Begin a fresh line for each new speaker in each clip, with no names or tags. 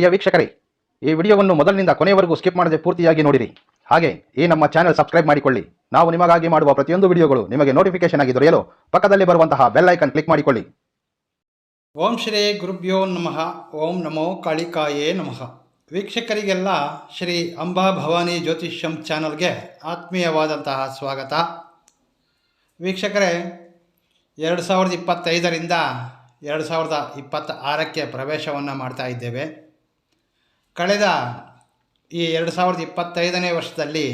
ಪ್ರಿಯ ವೀಕ್ಷಕರೇ, ಈ ವಿಡಿಯೋವನ್ನು ಮೊದಲಿನಿಂದ ಕೊನೆಯವರೆಗೂ ಸ್ಕಿಪ್ ಮಾಡದೆ ಪೂರ್ತಿಯಾಗಿ ನೋಡಿರಿ. ಹಾಗೆ, ಈ ನಮ್ಮ ಚಾನೆಲ್ ಸಬ್ಸ್ಕ್ರೈಬ್ ಮಾಡಿಕೊಳ್ಳಿ. ನಾವು ನಿಮಗಾಗಿ ಮಾಡುವ ಪ್ರತಿಯೊಂದು ವಿಡಿಯೋಗಳು ನಿಮಗೆ ನೋಟಿಫಿಕೇಶನ್ ಆಗಿ ದೊರೆಯಲು ಪಕ್ಕದಲ್ಲಿ ಬರುವಂತಹ ಬೆಲ್ ಐಕನ್ ಕ್ಲಿಕ್ ಮಾಡಿಕೊಳ್ಳಿ.
ಓಂ ಶ್ರೀ ಗುರುಭ್ಯೋ ನಮಃ. ಓಂ ನಮೋ ಕಾಳಿಕಾಯೇ ನಮಃ. ವೀಕ್ಷಕರಿಗೆಲ್ಲ ಶ್ರೀ ಅಂಬಾ ಭವಾನಿ ಜ್ಯೋತಿಷ್ಯಂ ಚಾನಲ್ಗೆ ಆತ್ಮೀಯವಾದಂತಹ ಸ್ವಾಗತ. ವೀಕ್ಷಕರೇ, ಎರಡು ಸಾವಿರದ ಇಪ್ಪತ್ತೈದರಿಂದ ಎರಡು ಸಾವಿರದ ಇಪ್ಪತ್ತ ಆರಕ್ಕೆ ಪ್ರವೇಶವನ್ನು ಮಾಡ್ತಾ ಇದ್ದೇವೆ. ಕಳೆದ ಈ ಎರಡು ಸಾವಿರದ ಇಪ್ಪತ್ತೈದನೇ ವರ್ಷದಲ್ಲಿ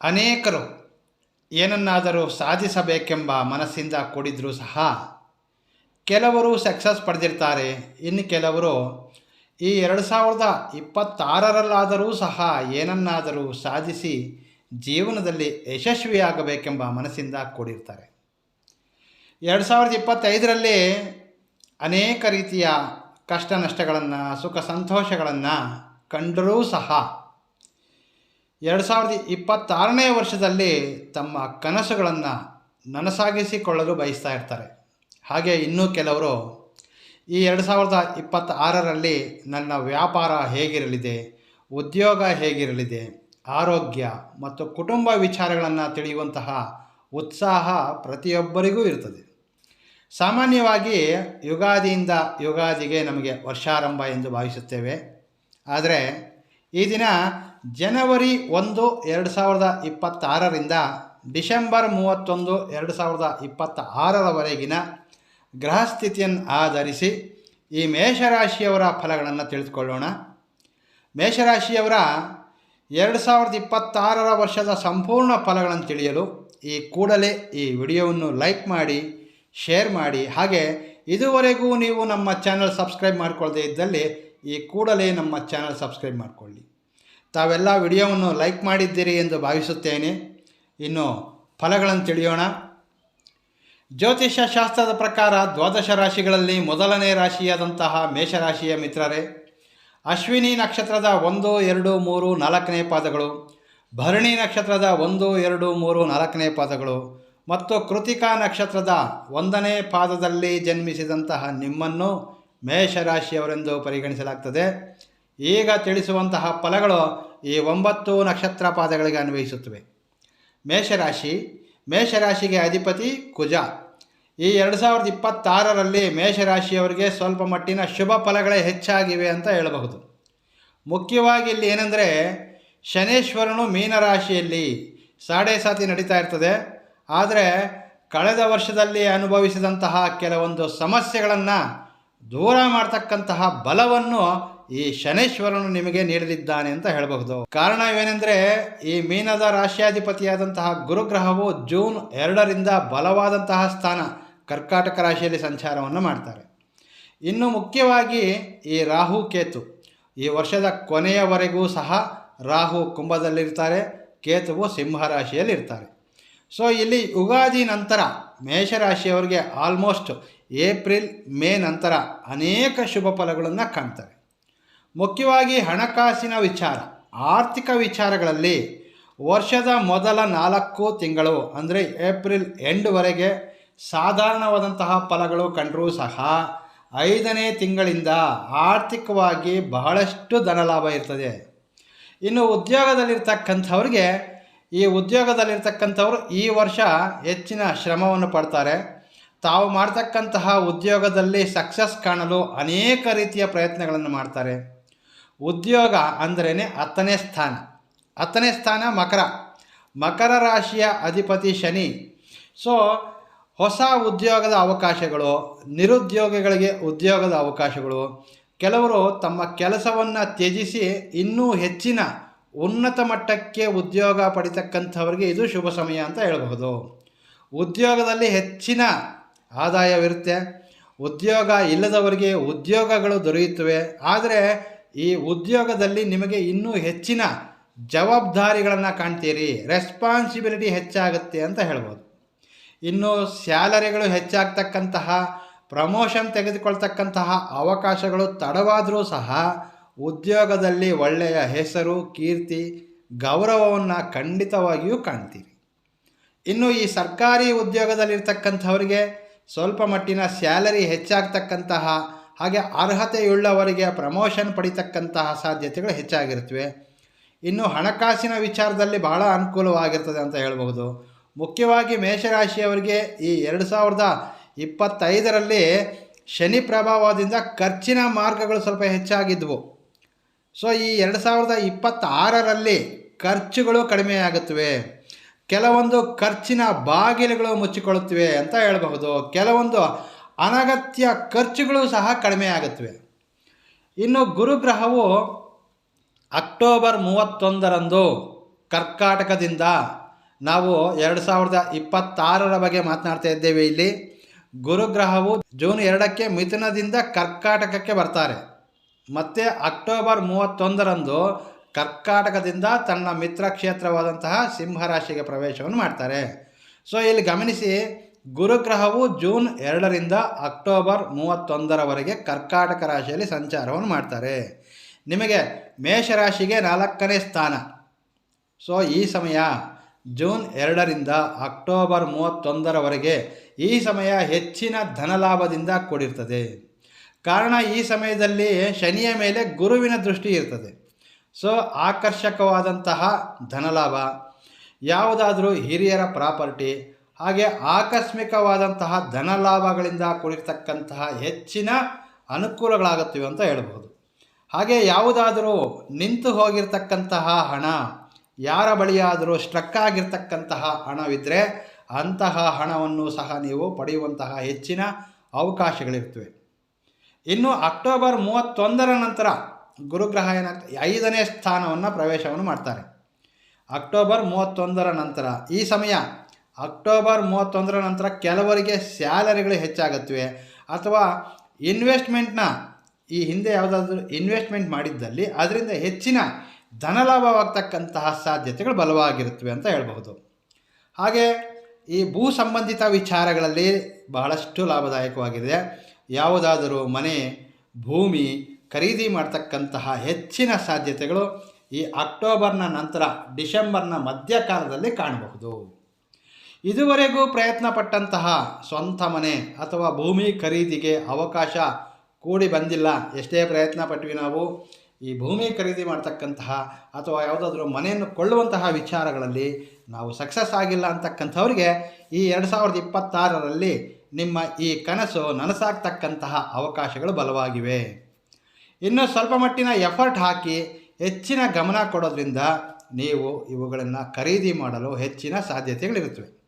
ಅನೇಕರು ಏನನ್ನಾದರೂ ಸಾಧಿಸಬೇಕೆಂಬ ಮನಸ್ಸಿಂದ ಕೂಡಿದ್ರೂ ಸಹ ಕೆಲವರು ಸಕ್ಸಸ್ ಪಡೆದಿರ್ತಾರೆ. ಇನ್ನು ಕೆಲವರು ಈ ಎರಡು ಸಾವಿರದ ಇಪ್ಪತ್ತಾರರಲ್ಲಾದರೂ ಸಹ ಏನನ್ನಾದರೂ ಸಾಧಿಸಿ ಜೀವನದಲ್ಲಿ ಯಶಸ್ವಿಯಾಗಬೇಕೆಂಬ ಮನಸ್ಸಿಂದ ಕೂಡಿರ್ತಾರೆ. ಎರಡು ಸಾವಿರದ ಇಪ್ಪತ್ತೈದರಲ್ಲಿ ಅನೇಕ ರೀತಿಯ ಕಷ್ಟ ನಷ್ಟಗಳನ್ನು, ಸುಖ ಸಂತೋಷಗಳನ್ನು ಕಂಡರೂ ಸಹ ಎರಡು ಸಾವಿರದ ಇಪ್ಪತ್ತಾರನೇ ವರ್ಷದಲ್ಲಿ ತಮ್ಮ ಕನಸುಗಳನ್ನು ನನಸಾಗಿಸಿಕೊಳ್ಳಲು ಬಯಸ್ತಾ ಇರ್ತಾರೆ. ಹಾಗೆ ಇನ್ನೂ ಕೆಲವರು ಈ ಎರಡು ಸಾವಿರದ ಇಪ್ಪತ್ತಾರರಲ್ಲಿ ನನ್ನ ವ್ಯಾಪಾರ ಹೇಗಿರಲಿದೆ, ಉದ್ಯೋಗ ಹೇಗಿರಲಿದೆ, ಆರೋಗ್ಯ ಮತ್ತು ಕುಟುಂಬ ವಿಚಾರಗಳನ್ನು ತಿಳಿಯುವಂತಹ ಉತ್ಸಾಹ ಪ್ರತಿಯೊಬ್ಬರಿಗೂ ಇರ್ತದೆ. ಸಾಮಾನ್ಯವಾಗಿ ಯುಗಾದಿಯಿಂದ ಯುಗಾದಿಗೆ ನಮಗೆ ವರ್ಷಾರಂಭ ಎಂದು ಭಾವಿಸುತ್ತೇವೆ. ಆದರೆ ಈ ದಿನ ಜನವರಿ ಒಂದು ಎರಡು ಸಾವಿರದ ಇಪ್ಪತ್ತಾರರಿಂದ ಡಿಸೆಂಬರ್ ಮೂವತ್ತೊಂದು ಎರಡು ಸಾವಿರದ ಇಪ್ಪತ್ತ ಆರರವರೆಗಿನ ಆಧರಿಸಿ ಈ ಮೇಷರಾಶಿಯವರ ಫಲಗಳನ್ನು ತಿಳಿದುಕೊಳ್ಳೋಣ. ಮೇಷರಾಶಿಯವರ ಎರಡು ಸಾವಿರದ ಇಪ್ಪತ್ತಾರರ ವರ್ಷದ ಸಂಪೂರ್ಣ ಫಲಗಳನ್ನು ತಿಳಿಯಲು ಈ ಕೂಡಲೇ ಈ ವಿಡಿಯೋವನ್ನು ಲೈಕ್ ಮಾಡಿ ಶೇರ್ ಮಾಡಿ. ಹಾಗೆ ಇದುವರೆಗೂ ನೀವು ನಮ್ಮ ಚಾನಲ್ ಸಬ್ಸ್ಕ್ರೈಬ್ ಮಾಡಿಕೊಳ್ಳದೆ ಇದ್ದಲ್ಲಿ ಈ ಕೂಡಲೇ ನಮ್ಮ ಚಾನಲ್ ಸಬ್ಸ್ಕ್ರೈಬ್ ಮಾಡಿಕೊಳ್ಳಿ. ತಾವೆಲ್ಲ ವಿಡಿಯೋವನ್ನು ಲೈಕ್ ಮಾಡಿದ್ದೀರಿ ಎಂದು ಭಾವಿಸುತ್ತೇನೆ. ಇನ್ನು ಫಲಗಳನ್ನು ತಿಳಿಯೋಣ. ಜ್ಯೋತಿಷ್ಯ ಶಾಸ್ತ್ರದ ಪ್ರಕಾರ ದ್ವಾದಶ ರಾಶಿಗಳಲ್ಲಿ ಮೊದಲನೇ ರಾಶಿಯಾದಂತಹ ಮೇಷರಾಶಿಯ ಮಿತ್ರರೇ, ಅಶ್ವಿನಿ ನಕ್ಷತ್ರದ ಒಂದು, ಎರಡು, ಮೂರು, ನಾಲ್ಕನೇ ಪಾದಗಳು, ಭರಣಿ ನಕ್ಷತ್ರದ ಒಂದು, ಎರಡು, ಮೂರು, ನಾಲ್ಕನೇ ಪಾದಗಳು ಮತ್ತು ಕೃತಿಕಾ ನಕ್ಷತ್ರದ ಒಂದನೇ ಪಾದದಲ್ಲಿ ಜನ್ಮಿಸಿದಂತಹ ನಿಮ್ಮನ್ನು ಮೇಷರಾಶಿಯವರೆಂದು ಪರಿಗಣಿಸಲಾಗ್ತದೆ. ಈಗ ತಿಳಿಸುವಂತಹ ಫಲಗಳು ಈ ಒಂಬತ್ತು ನಕ್ಷತ್ರ ಪಾದಗಳಿಗೆ ಅನ್ವಯಿಸುತ್ತವೆ. ಮೇಷರಾಶಿ, ಮೇಷರಾಶಿಗೆ ಅಧಿಪತಿ ಕುಜ. ಈ ಎರಡು ಸಾವಿರದ ಇಪ್ಪತ್ತಾರರಲ್ಲಿ ಮೇಷರಾಶಿಯವರಿಗೆ ಸ್ವಲ್ಪ ಮಟ್ಟಿನ ಶುಭ ಫಲಗಳೇ ಹೆಚ್ಚಾಗಿವೆ ಅಂತ ಹೇಳಬಹುದು. ಮುಖ್ಯವಾಗಿ ಇಲ್ಲಿ ಏನಂದರೆ, ಶನೇಶ್ವರನು ಮೀನರಾಶಿಯಲ್ಲಿ ಸಾಡೆ ಸಾತಿ ನಡೀತಾ ಇರ್ತದೆ. ಆದರೆ ಕಳೆದ ವರ್ಷದಲ್ಲಿ ಅನುಭವಿಸಿದಂತಹ ಕೆಲವೊಂದು ಸಮಸ್ಯೆಗಳನ್ನು ದೂರ ಮಾಡ್ತಕ್ಕಂತಹ ಬಲವನ್ನು ಈ ಶನೇಶ್ವರನು ನಿಮಗೆ ನೀಡಲಿದ್ದಾನೆ ಅಂತ ಹೇಳಬಹುದು. ಕಾರಣವೇನೆಂದರೆ ಈ ಮೀನದ ರಾಶಿಯಾಧಿಪತಿಯಾದಂತಹ ಗುರುಗ್ರಹವು ಜೂನ್ ಎರಡರಿಂದ ಬಲವಾದಂತಹ ಸ್ಥಾನ ಕರ್ಕಾಟಕ ರಾಶಿಯಲ್ಲಿ ಸಂಚಾರವನ್ನು ಮಾಡ್ತಾರೆ. ಇನ್ನು ಮುಖ್ಯವಾಗಿ ಈ ರಾಹು ಕೇತು. ಈ ವರ್ಷದ ಕೊನೆಯವರೆಗೂ ಸಹ ರಾಹು ಕುಂಭದಲ್ಲಿರ್ತಾರೆ, ಕೇತುವು ಸಿಂಹ ರಾಶಿಯಲ್ಲಿ ಇರ್ತಾರೆ ಸೊ ಇಲ್ಲಿ ಯುಗಾದಿ ನಂತರ ಮೇಷರಾಶಿಯವರಿಗೆ ಆಲ್ಮೋಸ್ಟ್ ಏಪ್ರಿಲ್ ಮೇ ನಂತರ ಅನೇಕ ಶುಭ ಫಲಗಳನ್ನು ಕಾಣ್ತವೆ. ಮುಖ್ಯವಾಗಿ ಹಣಕಾಸಿನ ವಿಚಾರ, ಆರ್ಥಿಕ ವಿಚಾರಗಳಲ್ಲಿ ವರ್ಷದ ಮೊದಲ ನಾಲ್ಕು ತಿಂಗಳು ಅಂದರೆ ಏಪ್ರಿಲ್ ಎಂಡ್ವರೆಗೆ ಸಾಧಾರಣವಾದಂತಹ ಫಲಗಳು ಕಂಡರೂ ಸಹ ಐದನೇ ತಿಂಗಳಿಂದ ಆರ್ಥಿಕವಾಗಿ ಬಹಳಷ್ಟು ಧನಲಾಭ ಇರ್ತದೆ. ಇನ್ನು ಉದ್ಯೋಗದಲ್ಲಿರ್ತಕ್ಕಂಥವ್ರಿಗೆ ಈ ಉದ್ಯೋಗದಲ್ಲಿರ್ತಕ್ಕಂಥವ್ರು ಈ ವರ್ಷ ಹೆಚ್ಚಿನ ಶ್ರಮವನ್ನು ಪಡ್ತಾರೆ. ತಾವು ಮಾಡ್ತಕ್ಕಂತಹ ಉದ್ಯೋಗದಲ್ಲಿ ಸಕ್ಸಸ್ ಕಾಣಲು ಅನೇಕ ರೀತಿಯ ಪ್ರಯತ್ನಗಳನ್ನು ಮಾಡ್ತಾರೆ. ಉದ್ಯೋಗ ಅಂದ್ರೇ ಹತ್ತನೇ ಸ್ಥಾನ. ಹತ್ತನೇ ಸ್ಥಾನ ಮಕರ. ಮಕರ ರಾಶಿಯ ಅಧಿಪತಿ ಶನಿ. ಸೊ ಹೊಸ ಉದ್ಯೋಗದ ಅವಕಾಶಗಳು, ನಿರುದ್ಯೋಗಿಗಳಿಗೆ ಉದ್ಯೋಗದ ಅವಕಾಶಗಳು. ಕೆಲವರು ತಮ್ಮ ಕೆಲಸವನ್ನು ತ್ಯಜಿಸಿ ಇನ್ನೂ ಹೆಚ್ಚಿನ ಉನ್ನತ ಮಟ್ಟಕ್ಕೆ ಉದ್ಯೋಗ ಪಡಿತಕ್ಕಂಥವ್ರಿಗೆ ಇದು ಶುಭ ಸಮಯ ಅಂತ ಹೇಳಬಹುದು. ಉದ್ಯೋಗದಲ್ಲಿ ಹೆಚ್ಚಿನ ಆದಾಯವಿರುತ್ತೆ. ಉದ್ಯೋಗ ಇಲ್ಲದವರಿಗೆ ಉದ್ಯೋಗಗಳು ದೊರೆಯುತ್ತವೆ. ಆದರೆ ಈ ಉದ್ಯೋಗದಲ್ಲಿ ನಿಮಗೆ ಇನ್ನೂ ಹೆಚ್ಚಿನ ಜವಾಬ್ದಾರಿಗಳನ್ನು ಕಾಣ್ತೀರಿ. ರೆಸ್ಪಾನ್ಸಿಬಿಲಿಟಿ ಹೆಚ್ಚಾಗುತ್ತೆ ಅಂತ ಹೇಳ್ಬೋದು. ಇನ್ನು ಸ್ಯಾಲರಿಗಳು ಹೆಚ್ಚಾಗ್ತಕ್ಕಂತಹ, ಪ್ರಮೋಷನ್ ತೆಗೆದುಕೊಳ್ತಕ್ಕಂತಹ ಅವಕಾಶಗಳು ತಡವಾದರೂ ಸಹ ಉದ್ಯೋಗದಲ್ಲಿ ಒಳ್ಳೆಯ ಹೆಸರು, ಕೀರ್ತಿ, ಗೌರವವನ್ನು ಖಂಡಿತವಾಗಿಯೂ ಕಾಣ್ತೀರಿ. ಇನ್ನು ಈ ಸರ್ಕಾರಿ ಉದ್ಯೋಗದಲ್ಲಿರ್ತಕ್ಕಂಥವರಿಗೆ ಸ್ವಲ್ಪ ಮಟ್ಟಿನ ಸ್ಯಾಲರಿ ಹೆಚ್ಚಾಗ್ತಕ್ಕಂತಹ, ಹಾಗೆ ಅರ್ಹತೆಯುಳ್ಳವರಿಗೆ ಪ್ರಮೋಷನ್ ಪಡಿತಕ್ಕಂತಹ ಸಾಧ್ಯತೆಗಳು ಹೆಚ್ಚಾಗಿರುತ್ತವೆ ಇನ್ನು ಹಣಕಾಸಿನ ವಿಚಾರದಲ್ಲಿ ಬಹಳ ಅನುಕೂಲವಾಗಿರ್ತದೆ ಅಂತ ಹೇಳಬಹುದು. ಮುಖ್ಯವಾಗಿ ಮೇಷರಾಶಿಯವರಿಗೆ ಈ ಎರಡು ಸಾವಿರದ ಇಪ್ಪತ್ತೈದರಲ್ಲಿ ಶನಿ ಪ್ರಭಾವದಿಂದ ಖರ್ಚಿನ ಮಾರ್ಗಗಳು ಸ್ವಲ್ಪ ಹೆಚ್ಚಾಗಿದ್ವು. ಸೊ ಈ ಎರಡು ಸಾವಿರದ ಇಪ್ಪತ್ತಾರರಲ್ಲಿ ಖರ್ಚುಗಳು ಕಡಿಮೆಯಾಗುತ್ತವೆ ಕೆಲವೊಂದು ಖರ್ಚಿನ ಬಾಗಿಲುಗಳು ಮುಚ್ಚಿಕೊಳ್ಳುತ್ತವೆ ಅಂತ ಹೇಳಬಹುದು. ಕೆಲವೊಂದು ಅನಗತ್ಯ ಖರ್ಚುಗಳು ಸಹ ಕಡಿಮೆ ಆಗುತ್ತವೆ. ಇನ್ನು ಗುರುಗ್ರಹವು ಅಕ್ಟೋಬರ್ ಮೂವತ್ತೊಂದರಂದು ಕರ್ಕಾಟಕದಿಂದ ನಾವು ಎರಡು ಸಾವಿರದ ಇಪ್ಪತ್ತಾರರ ಬಗ್ಗೆ ಮಾತನಾಡ್ತಾ ಇದ್ದೇವೆ ಇಲ್ಲಿ. ಗುರುಗ್ರಹವು ಜೂನ್ ಎರಡಕ್ಕೆ ಮಿಥುನದಿಂದ ಕರ್ಕಾಟಕಕ್ಕೆ ಬರ್ತಾರೆ. ಮತ್ತು ಅಕ್ಟೋಬರ್ ಮೂವತ್ತೊಂದರಂದು ಕರ್ಕಾಟಕದಿಂದ ತನ್ನ ಮಿತ್ರ ಕ್ಷೇತ್ರವಾದಂತಹ ಸಿಂಹರಾಶಿಗೆ ಪ್ರವೇಶವನ್ನು ಮಾಡ್ತಾರೆ. ಸೊ ಇಲ್ಲಿ ಗಮನಿಸಿ, ಗುರುಗ್ರಹವು ಜೂನ್ ಎರಡರಿಂದ ಅಕ್ಟೋಬರ್ ಮೂವತ್ತೊಂದರವರೆಗೆ ಕರ್ಕಾಟಕ ರಾಶಿಯಲ್ಲಿ ಸಂಚಾರವನ್ನು ಮಾಡ್ತಾರೆ. ನಿಮಗೆ ಮೇಷರಾಶಿಗೆ ನಾಲ್ಕನೇ ಸ್ಥಾನ. ಸೊ ಈ ಸಮಯ ಜೂನ್ ಎರಡರಿಂದ ಅಕ್ಟೋಬರ್ ಮೂವತ್ತೊಂದರವರೆಗೆ ಈ ಸಮಯ ಹೆಚ್ಚಿನ ಧನಲಾಭದಿಂದ ಕೂಡಿರ್ತದೆ. ಕಾರಣ ಈ ಸಮಯದಲ್ಲಿ ಶನಿಯ ಮೇಲೆ ಗುರುವಿನ ದೃಷ್ಟಿ ಇರ್ತದೆ. ಸೊ ಆಕರ್ಷಕವಾದಂತಹ ಧನಲಾಭ, ಯಾವುದಾದರೂ ಹಿರಿಯರ ಪ್ರಾಪರ್ಟಿ, ಹಾಗೆ ಆಕಸ್ಮಿಕವಾದಂತಹ ಧನಲಾಭಗಳಿಂದ ಕೂಡಿರ್ತಕ್ಕಂತಹ ಹೆಚ್ಚಿನ ಅನುಕೂಲಗಳಾಗುತ್ತಿವೆ ಅಂತ ಹೇಳ್ಬೋದು ಹಾಗೆ ಯಾವುದಾದರೂ ನಿಂತು ಹೋಗಿರ್ತಕ್ಕಂತಹ ಹಣ, ಯಾರ ಬಳಿಯಾದರೂ ಸ್ಟ್ರಕ್ ಆಗಿರ್ತಕ್ಕಂತಹ ಹಣವಿದ್ದರೆ ಅಂತಹ ಹಣವನ್ನು ಸಹ ನೀವು ಪಡೆಯುವಂತಹ ಹೆಚ್ಚಿನ ಅವಕಾಶಗಳಿರ್ತವೆ ಇನ್ನು ಅಕ್ಟೋಬರ್ ಮೂವತ್ತೊಂದರ ನಂತರ ಗುರುಗ್ರಹ ಏನಾಗ್ತದೆ ಐದನೇ ಸ್ಥಾನವನ್ನು ಪ್ರವೇಶವನ್ನು ಮಾಡ್ತಾರೆ. ಅಕ್ಟೋಬರ್ ಮೂವತ್ತೊಂದರ ನಂತರ, ಈ ಸಮಯ ಅಕ್ಟೋಬರ್ ಮೂವತ್ತೊಂದರ ನಂತರ ಕೆಲವರಿಗೆ ಸ್ಯಾಲರಿಗಳು ಹೆಚ್ಚಾಗುತ್ತವೆ. ಅಥವಾ ಇನ್ವೆಸ್ಟ್ಮೆಂಟ್ನ ಈ ಹಿಂದೆ ಯಾವುದಾದ್ರೂ ಇನ್ವೆಸ್ಟ್ಮೆಂಟ್ ಮಾಡಿದ್ದಲ್ಲಿ ಅದರಿಂದ ಹೆಚ್ಚಿನ ಧನಲಾಭವಾಗ್ತಕ್ಕಂತಹ ಸಾಧ್ಯತೆಗಳು ಬಲವಾಗಿರುತ್ತವೆ ಅಂತ ಹೇಳಬಹುದು. ಹಾಗೆ ಈ ಭೂ ಸಂಬಂಧಿತ ವಿಚಾರಗಳಲ್ಲಿ ಬಹಳಷ್ಟು ಲಾಭದಾಯಕವಾಗಿದೆ. ಯಾವುದಾದರೂ ಮನೆ, ಭೂಮಿ ಖರೀದಿ ಮಾಡ್ತಕ್ಕಂತಹ ಹೆಚ್ಚಿನ ಸಾಧ್ಯತೆಗಳು ಈ ಅಕ್ಟೋಬರ್ನ ನಂತರ ಡಿಸೆಂಬರ್ನ ಮಧ್ಯಕಾಲದಲ್ಲಿ ಕಾಣಬಹುದು. ಇದುವರೆಗೂ ಪ್ರಯತ್ನ ಪಟ್ಟಂತಹ ಸ್ವಂತ ಮನೆ ಅಥವಾ ಭೂಮಿ ಖರೀದಿಗೆ ಅವಕಾಶ ಕೂಡಿ ಬಂದಿಲ್ಲ. ಎಷ್ಟೇ ಪ್ರಯತ್ನ ಪಟ್ವಿ ನಾವು, ಈ ಭೂಮಿ ಖರೀದಿ ಮಾಡ್ತಕ್ಕಂತಹ ಅಥವಾ ಯಾವುದಾದ್ರೂ ಮನೆಯನ್ನು ಕೊಳ್ಳುವಂತಹ ವಿಚಾರಗಳಲ್ಲಿ ನಾವು ಸಕ್ಸಸ್ ಆಗಿಲ್ಲ ಅಂತಕ್ಕಂಥವ್ರಿಗೆ ಈ ಎರಡು ಸಾವಿರದ ಇಪ್ಪತ್ತಾರರಲ್ಲಿ ನಿಮ್ಮ ಈ ಕನಸು ನನಸಾಗ್ತಕ್ಕಂತಹ ಅವಕಾಶಗಳು ಬಲವಾಗಿವೆ. ಇನ್ನು ಸ್ವಲ್ಪ ಮಟ್ಟಿನ ಎಫರ್ಟ್ ಹಾಕಿ ಹೆಚ್ಚಿನ ಗಮನ ಕೊಡೋದ್ರಿಂದ ನೀವು ಇವುಗಳನ್ನು ಖರೀದಿ ಮಾಡಲು ಹೆಚ್ಚಿನ ಸಾಧ್ಯತೆಗಳಿರುತ್ತವೆ.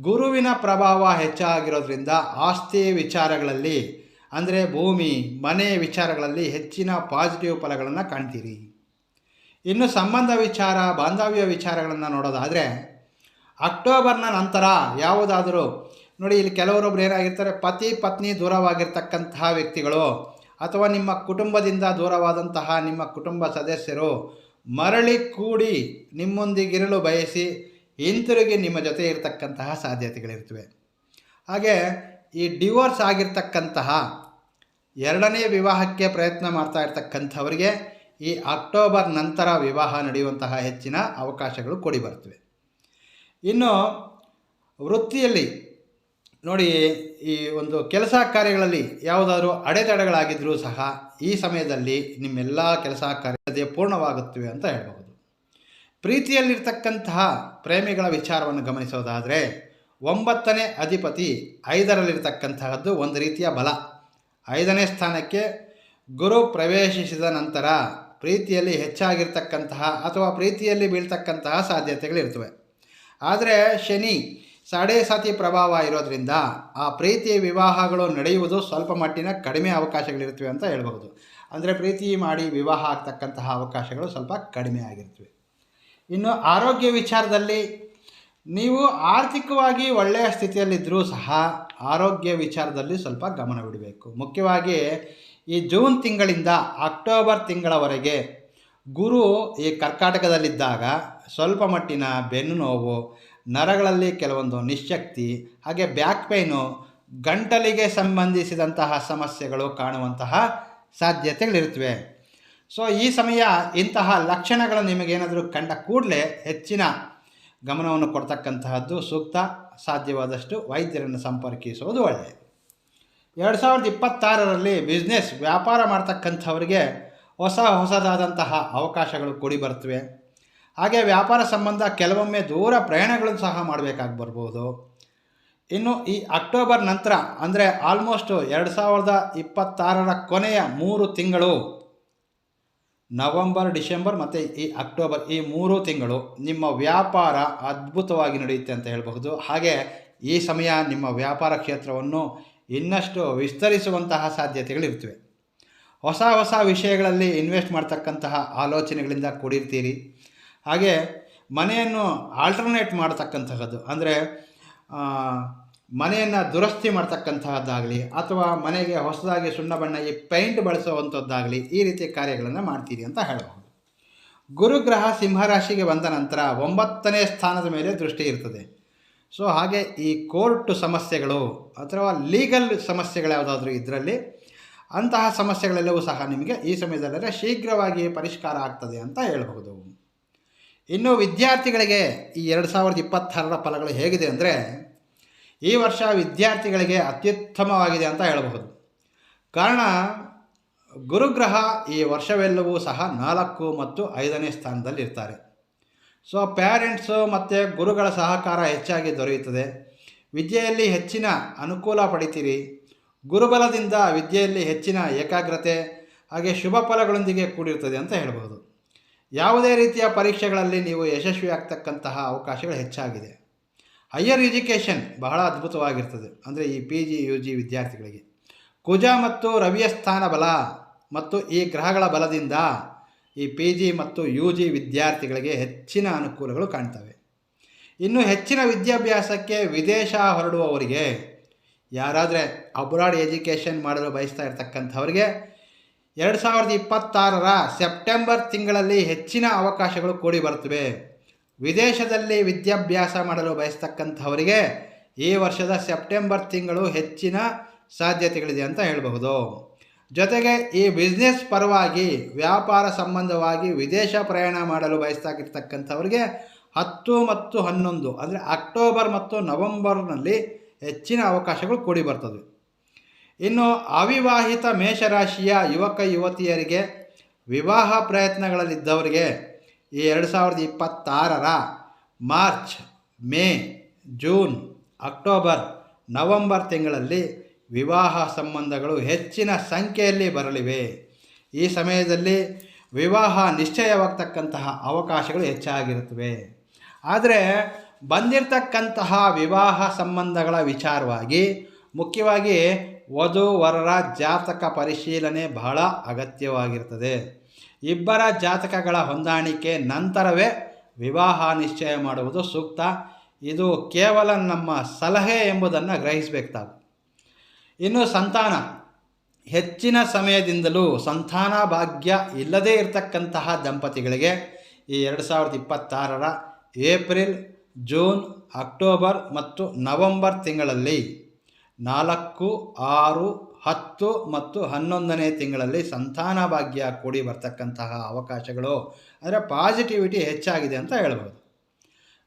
ಗುರುವಿನ ಪ್ರಭಾವ ಹೆಚ್ಚಾಗಿರೋದ್ರಿಂದ ಆಸ್ತಿ ವಿಚಾರಗಳಲ್ಲಿ, ಅಂದರೆ ಭೂಮಿ, ಮನೆ ವಿಚಾರಗಳಲ್ಲಿ ಹೆಚ್ಚಿನ ಪಾಸಿಟಿವ್ ಫಲಗಳನ್ನು ಕಾಣ್ತೀರಿ. ಇನ್ನು ಸಂಬಂಧ ವಿಚಾರ, ಬಾಂಧವ್ಯ ವಿಚಾರಗಳನ್ನು ನೋಡೋದಾದರೆ, ಅಕ್ಟೋಬರ್ನ ನಂತರ ಯಾವುದಾದರೂ ನೋಡಿ, ಇಲ್ಲಿ ಕೆಲವರೊಬ್ರು ಏನಾಗಿರ್ತಾರೆ, ಪತಿ ಪತ್ನಿ ದೂರವಾಗಿರ್ತಕ್ಕಂತಹ ವ್ಯಕ್ತಿಗಳು ಅಥವಾ ನಿಮ್ಮ ಕುಟುಂಬದಿಂದ ದೂರವಾದಂತಹ ನಿಮ್ಮ ಕುಟುಂಬ ಸದಸ್ಯರು ಮರಳಿ ಕೂಡಿ ನಿಮ್ಮೊಂದಿಗಿರಲು ಬಯಸಿ ಹಿಂತಿರುಗಿ ನಿಮ್ಮ ಜೊತೆ ಇರತಕ್ಕಂತಹ ಸಾಧ್ಯತೆಗಳಿರ್ತವೆ ಹಾಗೆ ಈ ಡಿವೋರ್ಸ್ ಆಗಿರ್ತಕ್ಕಂತಹ ಎರಡನೇ ವಿವಾಹಕ್ಕೆ ಪ್ರಯತ್ನ ಮಾಡ್ತಾ ಇರ್ತಕ್ಕಂಥವರಿಗೆ ಈ ಅಕ್ಟೋಬರ್ ನಂತರ ವಿವಾಹ ನಡೆಯುವಂತಹ ಹೆಚ್ಚಿನ ಅವಕಾಶಗಳು ಕೂಡಿ ಬರ್ತವೆ ಇನ್ನು ವೃತ್ತಿಯಲ್ಲಿ ನೋಡಿ, ಈ ಒಂದು ಕೆಲಸ ಕಾರ್ಯಗಳಲ್ಲಿ ಯಾವುದಾದ್ರೂ ಅಡೆತಡೆಗಳಾಗಿದ್ದರೂ ಸಹ ಈ ಸಮಯದಲ್ಲಿ ನಿಮ್ಮೆಲ್ಲ ಕೆಲಸ ಕಾರ್ಯ ಪೂರ್ಣವಾಗುತ್ತವೆ ಅಂತ ಹೇಳ್ಬೋದು ಪ್ರೀತಿಯಲ್ಲಿರ್ತಕ್ಕಂತಹ ಪ್ರೇಮಿಗಳ ವಿಚಾರವನ್ನು ಗಮನಿಸೋದಾದರೆ, ಒಂಬತ್ತನೇ ಅಧಿಪತಿ ಐದರಲ್ಲಿರ್ತಕ್ಕಂತಹದ್ದು ಒಂದು ರೀತಿಯ ಬಲ. ಐದನೇ ಸ್ಥಾನಕ್ಕೆ ಗುರು ಪ್ರವೇಶಿಸಿದ ನಂತರ ಪ್ರೀತಿಯಲ್ಲಿ ಹೆಚ್ಚಾಗಿರ್ತಕ್ಕಂತಹ ಅಥವಾ ಪ್ರೀತಿಯಲ್ಲಿ ಬೀಳ್ತಕ್ಕಂತಹ ಸಾಧ್ಯತೆಗಳಿರ್ತವೆ. ಆದರೆ ಶನಿ ಸಾಡೆ ಸತಿ ಪ್ರಭಾವ ಇರೋದ್ರಿಂದ ಆ ಪ್ರೀತಿ ವಿವಾಹಗಳು ನಡೆಯುವುದು ಸ್ವಲ್ಪ ಮಟ್ಟಿನ ಕಡಿಮೆ ಅವಕಾಶಗಳಿರ್ತವೆ ಅಂತ ಹೇಳ್ಬೋದು ಅಂದರೆ ಪ್ರೀತಿ ಮಾಡಿ ವಿವಾಹ ಆಗ್ತಕ್ಕಂತಹ ಅವಕಾಶಗಳು ಸ್ವಲ್ಪ ಕಡಿಮೆ ಆಗಿರ್ತವೆ ಇನ್ನು ಆರೋಗ್ಯ ವಿಚಾರದಲ್ಲಿ ನೀವು ಆರ್ಥಿಕವಾಗಿ ಒಳ್ಳೆಯ ಸ್ಥಿತಿಯಲ್ಲಿದ್ದರೂ ಸಹ ಆರೋಗ್ಯ ವಿಚಾರದಲ್ಲಿ ಸ್ವಲ್ಪ ಗಮನವಿಡಬೇಕು ಮುಖ್ಯವಾಗಿ ಈ ಜೂನ್ ತಿಂಗಳಿಂದ ಅಕ್ಟೋಬರ್ ತಿಂಗಳವರೆಗೆ ಗುರು ಈ ಕರ್ಕಾಟಕದಲ್ಲಿದ್ದಾಗ ಸ್ವಲ್ಪ ಮಟ್ಟಿನ ಬೆನ್ನು ನೋವು ನರಗಳಲ್ಲಿ ಕೆಲವೊಂದು ನಿಶ್ಶಕ್ತಿ, ಹಾಗೆ ಬ್ಯಾಕ್ ಪೈನು ಗಂಟಲಿಗೆ ಸಂಬಂಧಿಸಿದಂತಹ ಸಮಸ್ಯೆಗಳು ಕಾಣುವಂತಹ ಸಾಧ್ಯತೆಗಳಿರುತ್ತವೆ. ಸೊ ಈ ಸಮಯ ಇಂತಹ ಲಕ್ಷಣಗಳು ನಿಮಗೇನಾದರೂ ಕಂಡ ಕೂಡಲೇ ಹೆಚ್ಚಿನ ಗಮನವನ್ನು ಕೊಡ್ತಕ್ಕಂತಹದ್ದು ಸೂಕ್ತ, ಸಾಧ್ಯವಾದಷ್ಟು ವೈದ್ಯರನ್ನು ಸಂಪರ್ಕಿಸುವುದು ಒಳ್ಳೆಯದು ಎರಡು ಸಾವಿರದ ಇಪ್ಪತ್ತಾರರಲ್ಲಿ ಬಿಸ್ನೆಸ್ ವ್ಯಾಪಾರ ಮಾಡ್ತಕ್ಕಂಥವರಿಗೆ ಹೊಸ ಹೊಸದಾದಂತಹ ಅವಕಾಶಗಳು ಕೂಡಿ ಬರ್ತವೆ ಹಾಗೆ ವ್ಯಾಪಾರ ಸಂಬಂಧ ಕೆಲವೊಮ್ಮೆ ದೂರ ಪ್ರಯಾಣಗಳನ್ನು ಸಹ ಮಾಡಬೇಕಾಗಿ ಬರ್ಬೋದು. ಇನ್ನು ಈ ಅಕ್ಟೋಬರ್ ನಂತರ ಅಂದರೆ ಆಲ್ಮೋಸ್ಟು ಎರಡು ಸಾವಿರದ ಇಪ್ಪತ್ತಾರರ ಕೊನೆಯ ಮೂರು ತಿಂಗಳು, ನವಂಬರ್, ಡಿಸೆಂಬರ್ ಮತ್ತು ಈ ಅಕ್ಟೋಬರ್ ಈ ಮೂರು ತಿಂಗಳು ನಿಮ್ಮ ವ್ಯಾಪಾರ ಅದ್ಭುತವಾಗಿ ನಡೆಯುತ್ತೆ ಅಂತ ಹೇಳಬಹುದು. ಹಾಗೆ ಈ ಸಮಯ ನಿಮ್ಮ ವ್ಯಾಪಾರ ಕ್ಷೇತ್ರವನ್ನು ಇನ್ನಷ್ಟು ವಿಸ್ತರಿಸುವಂತಹ ಸಾಧ್ಯತೆಗಳಿರ್ತವೆ ಹೊಸ ಹೊಸ ವಿಷಯಗಳಲ್ಲಿ ಇನ್ವೆಸ್ಟ್ ಮಾಡ್ತಕ್ಕಂತಹ ಆಲೋಚನೆಗಳಿಂದ ಕೂಡಿರ್ತೀರಿ. ಹಾಗೆ ಮನೆಯನ್ನು ಆಲ್ಟರ್ನೇಟ್ ಮಾಡತಕ್ಕಂತಹದ್ದು. ಅಂದರೆ ಮನೆಯನ್ನು ದುರಸ್ತಿ ಮಾಡ್ತಕ್ಕಂತಹದ್ದಾಗಲಿ, ಅಥವಾ ಮನೆಗೆ ಹೊಸದಾಗಿ ಸುಣ್ಣ ಬಣ್ಣ ಈ ಪೈಂಟ್ ಬಳಸುವಂಥದ್ದಾಗಲಿ ಈ ರೀತಿ ಕಾರ್ಯಗಳನ್ನು ಮಾಡ್ತೀರಿ ಅಂತ ಹೇಳಬಹುದು ಗುರುಗ್ರಹ ಸಿಂಹರಾಶಿಗೆ ಬಂದ ನಂತರ ಒಂಬತ್ತನೇ ಸ್ಥಾನದ ಮೇಲೆ ದೃಷ್ಟಿ ಇರ್ತದೆ. ಸೊ ಹಾಗೆ ಈ ಕೋರ್ಟ್ ಸಮಸ್ಯೆಗಳು ಅಥವಾ ಲೀಗಲ್ ಸಮಸ್ಯೆಗಳು ಯಾವುದಾದ್ರೂ ಇದರಲ್ಲಿ, ಅಂತಹ ಸಮಸ್ಯೆಗಳೆಲ್ಲವೂ ಸಹ ನಿಮಗೆ ಈ ಸಮಯದಲ್ಲೇ ಶೀಘ್ರವಾಗಿ ಪರಿಷ್ಕಾರ ಆಗ್ತದೆ ಅಂತ ಹೇಳಬಹುದು ಇನ್ನು ವಿದ್ಯಾರ್ಥಿಗಳಿಗೆ ಈ ಎರಡು ಸಾವಿರದ ಇಪ್ಪತ್ತಾರರ ಫಲಗಳು ಹೇಗಿದೆ ಅಂದರೆ ಈ ವರ್ಷ ವಿದ್ಯಾರ್ಥಿಗಳಿಗೆ ಅತ್ಯುತ್ತಮವಾಗಿದೆ ಅಂತ ಹೇಳಬಹುದು. ಕಾರಣ, ಗುರುಗ್ರಹ ಈ ವರ್ಷವೆಲ್ಲವೂ ಸಹ ನಾಲ್ಕು ಮತ್ತು ಐದನೇ ಸ್ಥಾನದಲ್ಲಿರ್ತಾರೆ ಸೊ ಪ್ಯಾರೆಂಟ್ಸು ಮತ್ತು ಗುರುಗಳ ಸಹಕಾರ ಹೆಚ್ಚಾಗಿ ದೊರೆಯುತ್ತದೆ. ವಿದ್ಯೆಯಲ್ಲಿ ಹೆಚ್ಚಿನ ಅನುಕೂಲ ಪಡಿತೀರಿ. ಗುರುಬಲದಿಂದ ವಿದ್ಯೆಯಲ್ಲಿ ಹೆಚ್ಚಿನ ಏಕಾಗ್ರತೆ, ಹಾಗೆ ಶುಭ ಫಲಗಳೊಂದಿಗೆ ಕೂಡಿರ್ತದೆ ಅಂತ ಹೇಳ್ಬೋದು ಯಾವುದೇ ರೀತಿಯ ಪರೀಕ್ಷೆಗಳಲ್ಲಿ ನೀವು ಯಶಸ್ವಿಯಾಗ್ತಕ್ಕಂತಹ ಅವಕಾಶಗಳು ಹೆಚ್ಚಾಗಿದೆ. ಹೈಯರ್ ಎಜುಕೇಷನ್ ಬಹಳ ಅದ್ಭುತವಾಗಿರ್ತದೆ. ಅಂದರೆ ಈ ಪಿ ಜಿ ಯು ಜಿ ವಿದ್ಯಾರ್ಥಿಗಳಿಗೆ. ಕುಜ ಮತ್ತು ರವಿಯ ಸ್ಥಾನ ಬಲ ಮತ್ತು ಈ ಗ್ರಹಗಳ ಬಲದಿಂದ ಈ ಪಿ ಜಿ ಮತ್ತು ಯು ಜಿ ವಿದ್ಯಾರ್ಥಿಗಳಿಗೆ ಹೆಚ್ಚಿನ ಅನುಕೂಲಗಳು ಕಾಣ್ತವೆ. ಇನ್ನು ಹೆಚ್ಚಿನ ವಿದ್ಯಾಭ್ಯಾಸಕ್ಕೆ ವಿದೇಶ ಹೊರಡುವವರಿಗೆ, ಯಾರಾದರೆ ಅಬ್ರಾಡ್ ಎಜುಕೇಷನ್ ಮಾಡಲು ಬಯಸ್ತಾ ಇರ್ತಕ್ಕಂಥವ್ರಿಗೆ ಎರಡು ಸಾವಿರದ ಇಪ್ಪತ್ತಾರರ ಸೆಪ್ಟೆಂಬರ್ ತಿಂಗಳಲ್ಲಿ ಹೆಚ್ಚಿನ ಅವಕಾಶಗಳು ಕೂಡಿ ಬರ್ತವೆ ವಿದೇಶದಲ್ಲಿ ವಿದ್ಯಾಭ್ಯಾಸ ಮಾಡಲು ಬಯಸ್ತಕ್ಕಂಥವರಿಗೆ ಈ ವರ್ಷದ ಸೆಪ್ಟೆಂಬರ್ ತಿಂಗಳು ಹೆಚ್ಚಿನ ಸಾಧ್ಯತೆಗಳಿದೆ ಅಂತ ಹೇಳಬಹುದು. ಜೊತೆಗೆ ಈ ಬಿಸ್ನೆಸ್ ಪರವಾಗಿ ವ್ಯಾಪಾರ ಸಂಬಂಧವಾಗಿ ವಿದೇಶ ಪ್ರಯಾಣ ಮಾಡಲು ಬಯಸ್ತಾಗಿರ್ತಕ್ಕಂಥವ್ರಿಗೆ ಹತ್ತು ಮತ್ತು ಹನ್ನೊಂದು, ಅಂದರೆ ಅಕ್ಟೋಬರ್ ಮತ್ತು ನವೆಂಬರ್ನಲ್ಲಿ ಹೆಚ್ಚಿನ ಅವಕಾಶಗಳು ಕೂಡಿ ಬರ್ತದೆ ಇನ್ನು ಅವಿವಾಹಿತ ಮೇಷರಾಶಿಯ ಯುವಕ ಯುವತಿಯರಿಗೆ ವಿವಾಹ ಪ್ರಯತ್ನಗಳಲ್ಲಿದ್ದವರಿಗೆ ಈ ಎರಡು ಸಾವಿರದ ಇಪ್ಪತ್ತಾರರ March, May, June, October, November ತಿಂಗಳಲ್ಲಿ ವಿವಾಹ ಸಂಬಂಧಗಳು ಹೆಚ್ಚಿನ ಸಂಖ್ಯೆಯಲ್ಲಿ ಬರಲಿವೆ. ಈ ಸಮಯದಲ್ಲಿ ವಿವಾಹ ನಿಶ್ಚಯವಾಗ್ತಕ್ಕಂತಹ ಅವಕಾಶಗಳು ಹೆಚ್ಚಾಗಿರುತ್ತವೆ. ಆದರೆ ಬಂದಿರತಕ್ಕಂತಹ ವಿವಾಹ ಸಂಬಂಧಗಳ ವಿಚಾರವಾಗಿ ಮುಖ್ಯವಾಗಿ ವಧು ವರರ ಜಾತಕ ಪರಿಶೀಲನೆ ಬಹಳ ಅಗತ್ಯವಾಗಿರ್ತದೆ. ಇಬ್ಬರ ಜಾತಕಗಳ ಹೊಂದಾಣಿಕೆ ನಂತರವೇ ವಿವಾಹ ನಿಶ್ಚಯ ಮಾಡುವುದು ಸೂಕ್ತ. ಇದು ಕೇವಲ ನಮ್ಮ ಸಲಹೆ ಎಂಬುದನ್ನು ಗ್ರಹಿಸಬೇಕು ತಾವು ಇನ್ನು ಸಂತಾನ. ಹೆಚ್ಚಿನ ಸಮಯದಿಂದಲೂ ಸಂತಾನ ಭಾಗ್ಯ ಇಲ್ಲದೇ ಇರತಕ್ಕಂತಹ ದಂಪತಿಗಳಿಗೆ ಈ ಎರಡು ಸಾವಿರದ ಇಪ್ಪತ್ತಾರರ ಏಪ್ರಿಲ್, ಜೂನ್, ಅಕ್ಟೋಬರ್ ಮತ್ತು ನವಂಬರ್ ತಿಂಗಳಲ್ಲಿ ನಾಲ್ಕು, ಆರು, ಹತ್ತು ಮತ್ತು ಹನ್ನೊಂದನೇ ತಿಂಗಳಲ್ಲಿ ಸಂತಾನ ಭಾಗ್ಯ ಕೂಡಿ ಬರ್ತಕ್ಕಂತಹ ಅವಕಾಶಗಳು. ಅಂದರೆ ಪಾಸಿಟಿವಿಟಿ ಹೆಚ್ಚಾಗಿದೆ ಅಂತ ಹೇಳ್ಬೋದು.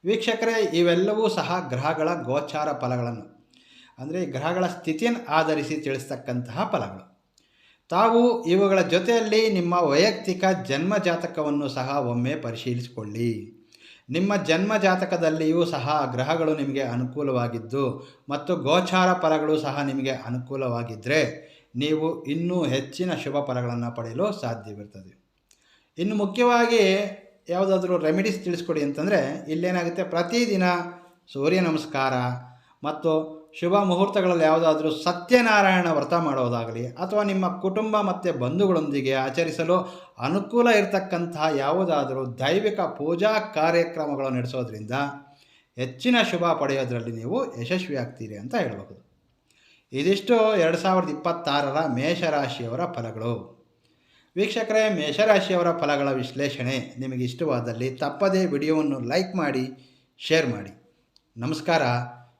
ವೀಕ್ಷಕರೇ, ಇವೆಲ್ಲವೂ ಸಹ ಗ್ರಹಗಳ ಗೋಚಾರ ಫಲಗಳನ್ನು. ಅಂದರೆ ಗ್ರಹಗಳ ಸ್ಥಿತಿಯನ್ನು ಆಧರಿಸಿ ತಿಳಿಸ್ತಕ್ಕಂತಹ ಫಲಗಳು. ತಾವು ಇವುಗಳ ಜೊತೆಯಲ್ಲಿ ನಿಮ್ಮ ವೈಯಕ್ತಿಕ ಜನ್ಮ ಜಾತಕವನ್ನು ಸಹ ಒಮ್ಮೆ ಪರಿಶೀಲಿಸಿಕೊಳ್ಳಿ. ನಿಮ್ಮ ಜನ್ಮ ಜಾತಕದಲ್ಲಿಯೂ ಸಹ ಗ್ರಹಗಳು ನಿಮಗೆ ಅನುಕೂಲವಾಗಿದ್ದು ಮತ್ತು ಗೋಚಾರ ಫಲಗಳು ಸಹ ನಿಮಗೆ ಅನುಕೂಲವಾಗಿದ್ದರೆ ನೀವು ಇನ್ನೂ ಹೆಚ್ಚಿನ ಶುಭ ಫಲಗಳನ್ನು ಪಡೆಯಲು ಸಾಧ್ಯವಿರ್ತದೆ ಇನ್ನು ಮುಖ್ಯವಾಗಿ ಯಾವುದಾದ್ರೂ ರೆಮಿಡೀಸ್ ತಿಳಿಸ್ಕೊಡಿ ಅಂತಂದರೆ ಇಲ್ಲೇನಾಗುತ್ತೆ ಪ್ರತಿದಿನ ಸೂರ್ಯ ನಮಸ್ಕಾರ ಮತ್ತು ಶುಭ ಮುಹೂರ್ತಗಳಲ್ಲಿ ಯಾವುದಾದರೂ ಸತ್ಯನಾರಾಯಣ ವ್ರತ ಮಾಡೋದಾಗಲಿ ಅಥವಾ ನಿಮ್ಮ ಕುಟುಂಬ ಮತ್ತು ಬಂಧುಗಳೊಂದಿಗೆ ಆಚರಿಸಲು ಅನುಕೂಲ ಇರತಕ್ಕಂತಹ ಯಾವುದಾದರೂ ದೈವಿಕ ಪೂಜಾ ಕಾರ್ಯಕ್ರಮಗಳು ನಡೆಸೋದ್ರಿಂದ ಹೆಚ್ಚಿನ ಶುಭ ಪಡೆಯೋದರಲ್ಲಿ ನೀವು ಯಶಸ್ವಿ ಆಗ್ತೀರಿ ಅಂತ ಹೇಳಬಹುದು. ಇದಿಷ್ಟು ಎರಡು ಸಾವಿರದ ಇಪ್ಪತ್ತಾರರ ಮೇಷರಾಶಿಯವರ ಫಲಗಳು. ವೀಕ್ಷಕರೇ, ಮೇಷರಾಶಿಯವರ ಫಲಗಳ ವಿಶ್ಲೇಷಣೆ ನಿಮಗೆ ಇಷ್ಟವಾದಲ್ಲಿ ತಪ್ಪದೇ ವಿಡಿಯೋವನ್ನು ಲೈಕ್ ಮಾಡಿ, ಶೇರ್ ಮಾಡಿ. ನಮಸ್ಕಾರ.